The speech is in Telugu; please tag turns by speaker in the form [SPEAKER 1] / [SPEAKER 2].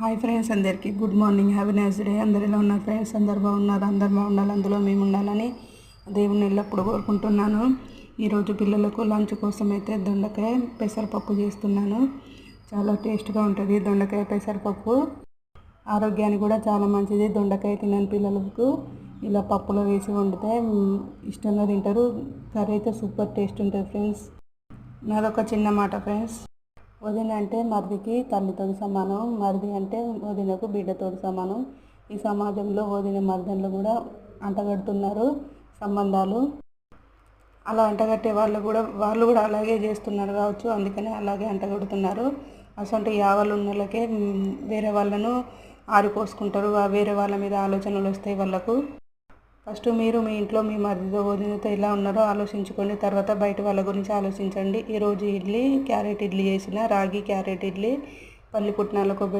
[SPEAKER 1] హాయ్ ఫ్రెండ్స్ అందరికీ. Good morning. Happy nice day. అందరిలో ఉన్న ఫ్రెండ్స్? అందరు బాగున్నారు? అందరు బాగుండాలి అందులో మేము ఉండాలని దేవుని ఎల్లప్పుడూ కోరుకుంటున్నాను. ఈరోజు పిల్లలకు లంచ్ కోసం అయితే దొండకాయ పెసరపప్పు చేస్తున్నాను. చాలా టేస్ట్గా ఉంటుంది దొండకాయ పెసరపప్పు. ఆరోగ్యానికి కూడా చాలా మంచిది దొండకాయ తినని పిల్లలకు. ఇలా పప్పులో వేసి వండితే ఇష్టంగా తింటారు. కర్రీ అయితే సూపర్ టేస్ట్ ఉంటుంది ఫ్రెండ్స్. నాదొక చిన్న మాట ఫ్రెండ్స్. వదిన అంటే మరిదికి తల్లితో సమానం మరిది అంటే వదినకు బిడ్డతో సమానం. ఈ సమాజంలో వదిన మరిదన్లు కూడా అంటగడుతున్నారు సంబంధాలు. అలా అంటగట్టే వాళ్ళు కూడా వాళ్ళు కూడా అలాగే చేస్తున్నారు కావచ్చు. అందుకనే అలాగే అంటగడుతున్నారు. అసలు యావలు ఉన్న వాళ్ళకే వేరే వాళ్ళను ఆరిపోసుకుంటారు వేరే వాళ్ళ మీద ఆలోచనలు వస్తాయి వాళ్ళకు. ఫస్ట్ మీరు మీ ఇంట్లో మీ మరిదితో వదినతో ఎలా ఉన్నారో ఆలోచించుకోండి. తర్వాత బయట వాళ్ళ గురించి ఆలోచించండి. ఈరోజు ఇడ్లీ క్యారెట్ ఇడ్లీ చేసిన రాగి క్యారెట్ ఇడ్లీ పల్లి పుట్నాల కొబ్బరి